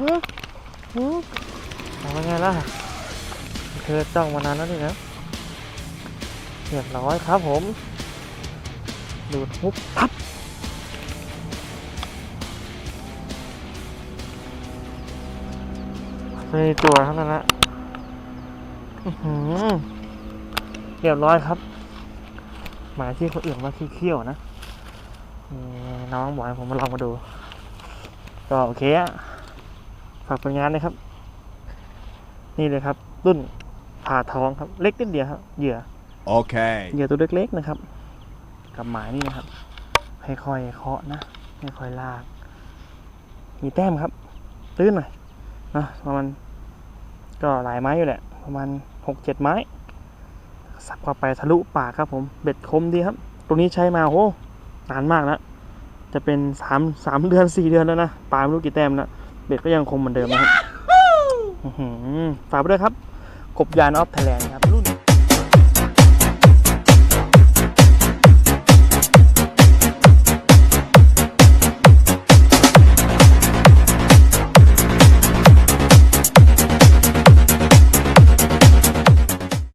ฮึทำยังไงล่ะ เธอจ้องมานานแล้วนี่นะเรียบร้อยครับผม ดูดฮุบพับในตัวเท่านั้นละอื้อหือเรียบร้อยครับ หมายที่คนอื่นว่าขี้เขี้ยวนะ น้องบอกให้ผมมาลองมาดู ก็โอเคอะากผลงานนะครับ นี่เลยครับ รุ่นผ่าท้องครับ เล็กนิดเดียวครับเหยื่อ Okay. เหยื่อตัวเล็กๆนะครับ กับหมายนี่นะครับค่อยๆเคาะนะค่อยๆลาก มีแต้มครับ ตื้นหน่อยนะประมาณก็หลายไม้อยู่แหละ ประมาณหกเจ็ดไม้ สับเข้าไปทะลุปากครับ ผมเบ็ดคมดีครับ ตรงนี้ใช้มาโอ้นานมากแล้วจะเป็นสามสามเดือนสี่เดือนแล้วนะปลาไม่รู้กี่แต้มแล้ว เบ็ดก็ยังคมเหมือนเดิมนะครับอื้อหือฝากไปด้วยครับ กบยานออฟไทยแลนด์ครับ